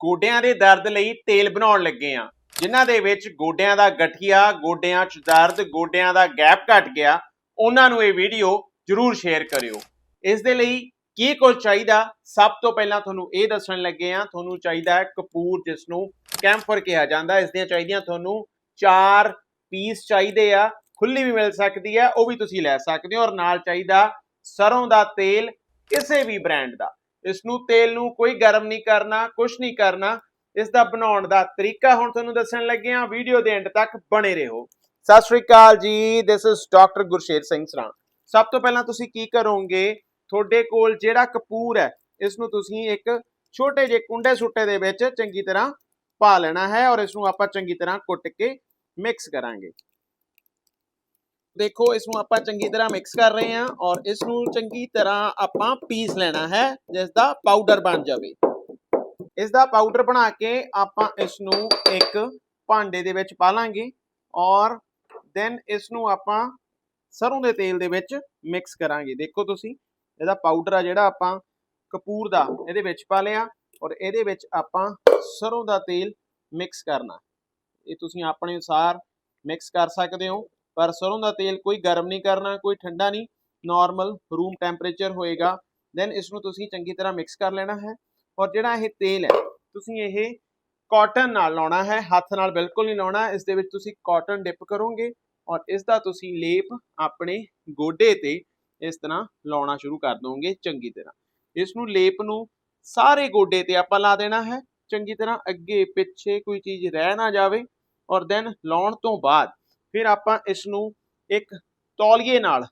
ਗੋਡਿਆਂ ਦੇ ਦਰਦ ਲਈ ਤੇਲ ਬਣਾਉਣ ਲੱਗੇ ਆ ਜਿਨ੍ਹਾਂ ਦੇ ਵਿੱਚ ਗੋਡਿਆਂ ਦਾ ਗਠੀਆ, ਗੋਡਿਆਂ 'ਚ ਦਰਦ, ਗੋਡਿਆਂ ਦਾ ਗੈਪ ਘਟ ਗਿਆ, ਉਹਨਾਂ ਨੂੰ ਇਹ ਵੀਡੀਓ ਜਰੂਰ ਸ਼ੇਅਰ ਕਰਿਓ। ਇਸ ਦੇ ਲਈ ਕੀ ਕੁਝ ਚਾਹੀਦਾ? ਸਭ ਤੋਂ ਪਹਿਲਾਂ ਤੁਹਾਨੂੰ ਇਹ ਦੱਸਣ ਲੱਗੇ ਆ ਤੁਹਾਨੂੰ ਚਾਹੀਦਾ ਹੈ ਕਪੂਰ, ਜਿਸ ਨੂੰ ਕੈਂਫਰ ਕਿਹਾ ਜਾਂਦਾ ਇਸ ਦੀਆਂ ਚਾਹੀਦੀਆਂ ਤੁਹਾਨੂੰ 4 ਪੀਸ ਚਾਹੀਦੇ ਆ। ਖੁੱਲੀ ਵੀ ਮਿਲ ਸਕਦੀ ਹੈ, ਉਹ ਵੀ ਤੁਸੀਂ ਲੈ ਸਕਦੇ ਹੋ। ਔਰ ਨਾਲ ਚਾਹੀਦਾ ਸਰੋਂ ਦਾ ਤੇਲ, ਕਿਸੇ ਵੀ ਬ੍ਰਾਂਡ ਦਾ। ਇਸ ਨੂੰ ਤੇਲ ਨੂੰ ਕੋਈ ਗਰਮ ਨਹੀਂ ਕਰਨਾ ਕੁਝ ਨਹੀਂ ਕਰਨਾ। ਇਸ ਦਾ ਬਣਾਉਣ ਦਾ ਤਰੀਕਾ ਹੁਣ ਤੁਹਾਨੂੰ ਦੱਸਣ ਲੱਗੇ ਹਾਂ। ਵੀਡੀਓ ਦੇ ਐਂਡ ਤੱਕ ਬਣੇ ਰਹੋ। ਸਤਿ ਸ਼੍ਰੀ ਅਕਾਲ ਜੀ। This is doctor Gursher Singh Sran ਸਭ ਤੋਂ ਪਹਿਲਾਂ ਤੁਸੀਂ ਕੀ ਕਰੋਗੇ? ਤੁਹਾਡੇ ਕੋਲ ਜਿਹੜਾ ਕਪੂਰ ਹੈ ਇਸ ਨੂੰ ਤੁਸੀਂ ਇੱਕ ਛੋਟੇ ਜਿਹੇ ਕੁੰਡੇ ਸੁੱਟੇ ਦੇ ਵਿੱਚ ਚੰਗੀ ਤਰ੍ਹਾਂ ਪਾ ਲੈਣਾ ਹੈ ਔਰ ਇਸ ਨੂੰ ਆਪਾਂ ਚੰਗੀ ਤਰ੍ਹਾਂ ਕੁੱਟ ਕੇ ਮਿਕਸ ਕਰਾਂਗੇ। ਦੇਖੋ, ਇਸ ਨੂੰ ਆਪਾਂ ਚੰਗੀ ਤਰ੍ਹਾਂ ਮਿਕਸ ਕਰ ਰਹੇ ਹਾਂ ਔਰ ਇਸ ਨੂੰ ਚੰਗੀ ਤਰ੍ਹਾਂ ਆਪਾਂ ਪੀਸ ਲੈਣਾ ਹੈ, ਜਿਸ ਦਾ ਪਾਊਡਰ ਬਣ ਜਾਵੇ। ਇਸ ਦਾ ਪਾਊਡਰ ਬਣਾ ਕੇ ਆਪਾਂ ਇਸ ਨੂੰ ਇੱਕ ਭਾਂਡੇ ਦੇ ਵਿੱਚ ਪਾ ਲਾਂਗੇ ਔਰ ਦੈਨ ਇਸ ਨੂੰ ਆਪਾਂ ਸਰੋਂ ਦੇ ਤੇਲ ਦੇ ਵਿੱਚ ਮਿਕਸ ਕਰਾਂਗੇ। ਦੇਖੋ ਤੁਸੀਂ, ਇਹਦਾ ਪਾਊਡਰ ਆ ਜਿਹੜਾ ਆਪਾਂ ਕਪੂਰ ਦਾ ਇਹਦੇ ਵਿੱਚ ਪਾ ਲਿਆ ਔਰ ਇਹਦੇ ਵਿੱਚ ਆਪਾਂ ਸਰੋਂ ਦਾ ਤੇਲ ਮਿਕਸ ਕਰਨਾ। ਇਹ ਤੁਸੀਂ ਆਪਣੇ ਅਨੁਸਾਰ ਮਿਕਸ ਕਰ ਸਕਦੇ ਹੋ। ਪਰ ਸਰੋਂ ਦਾ ਤੇਲ ਕੋਈ ਗਰਮ ਨਹੀਂ ਕਰਨਾ, ਕੋਈ ਠੰਡਾ ਨਹੀਂ ਨਾਰਮਲ ਰੂਮ ਟੈਂਪਰੇਚਰ ਹੋਏਗਾ। ਦੈਨ ਇਸ ਨੂੰ ਤੁਸੀਂ ਚੰਗੀ ਤਰ੍ਹਾਂ ਮਿਕਸ ਕਰ ਲੈਣਾ ਹੈ। ਔਰ ਜਿਹੜਾ ਇਹ ਤੇਲ ਹੈ, ਤੁਸੀਂ ਇਹ ਕਾਟਨ ਨਾਲ ਲਾਉਣਾ ਹੈ, ਹੱਥ ਨਾਲ ਬਿਲਕੁਲ ਨਹੀਂ ਲਾਉਣਾ, ਇਸ ਦੇ ਵਿੱਚ ਤੁਸੀਂ ਕਾਟਨ ਡਿਪ ਕਰੋਗੇ ਔਰ ਇਸ ਦਾ ਤੁਸੀਂ ਲੇਪ ਆਪਣੇ ਗੋਡੇ ਤੇ ਇਸ ਤਰ੍ਹਾਂ ਲਾਉਣਾ ਸ਼ੁਰੂ ਕਰ ਦੋਗੇ ਚੰਗੀ ਤਰ੍ਹਾਂ। ਇਸ ਨੂੰ ਲੇਪ ਨੂੰ ਸਾਰੇ ਗੋਡੇ ਤੇ ਆਪਾਂ ਲਾ ਦੇਣਾ ਹੈ। ਚੰਗੀ ਤਰ੍ਹਾਂ ਅੱਗੇ ਪਿੱਛੇ ਕੋਈ ਚੀਜ਼ ਰਹਿ ਨਾ ਜਾਵੇ ਔਰ ਦੈਨ ਲਾਉਣ ਤੋਂ ਬਾਅਦ ਫਿਰ ਆਪਾਂ ਇਸ ਨੂੰ ਇੱਕ ਤੌਲੀਏ ਨਾਲ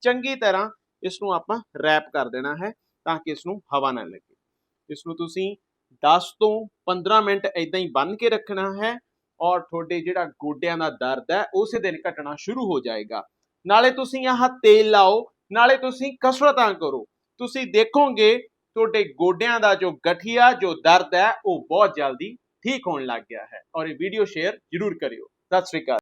ਚੰਗੀ ਤਰ੍ਹਾਂ ਇਸ ਨੂੰ ਆਪਾਂ ਰੈਪ ਕਰ ਦੇਣਾ ਹੈ ਤਾਂ ਕਿ ਇਸ ਨੂੰ ਹਵਾ ਨਾ ਲੱਗੇ। ਇਸ ਨੂੰ ਤੁਸੀਂ 10 ਤੋਂ 15 ਮਿੰਟ ਇਦਾਂ ਹੀ ਬੰਨ ਕੇ ਰੱਖਣਾ ਹੈ ਔਰ ਤੁਹਾਡੇ ਜਿਹੜਾ ਗੋਡਿਆਂ ਦਾ ਦਰਦ ਹੈ ਉਸੇ ਦਿਨ ਘਟਣਾ ਸ਼ੁਰੂ ਹੋ ਜਾਏਗਾ। ਨਾਲੇ ਤੁਸੀਂ ਆਹ ਤੇਲ ਲਾਓ, ਨਾਲੇ ਤੁਸੀਂ ਕਸਰਤਾਂ ਕਰੋ। ਤੁਸੀਂ ਦੇਖੋਗੇ ਤੁਹਾਡੇ ਗੋਡਿਆਂ ਦਾ ਜੋ ਗਠੀਆ, ਜੋ ਦਰਦ ਹੈ ਉਹ ਬਹੁਤ ਜਲਦੀ ਠੀਕ ਹੋਣ ਲੱਗ ਗਿਆ ਹੈ। ਔਰ ਇਹ ਵੀਡੀਓ ਸ਼ੇਅਰ ਜ਼ਰੂਰ ਕਰਿਓ। ਸਤਿ ਸ਼੍ਰੀ ਅਕਾਲ।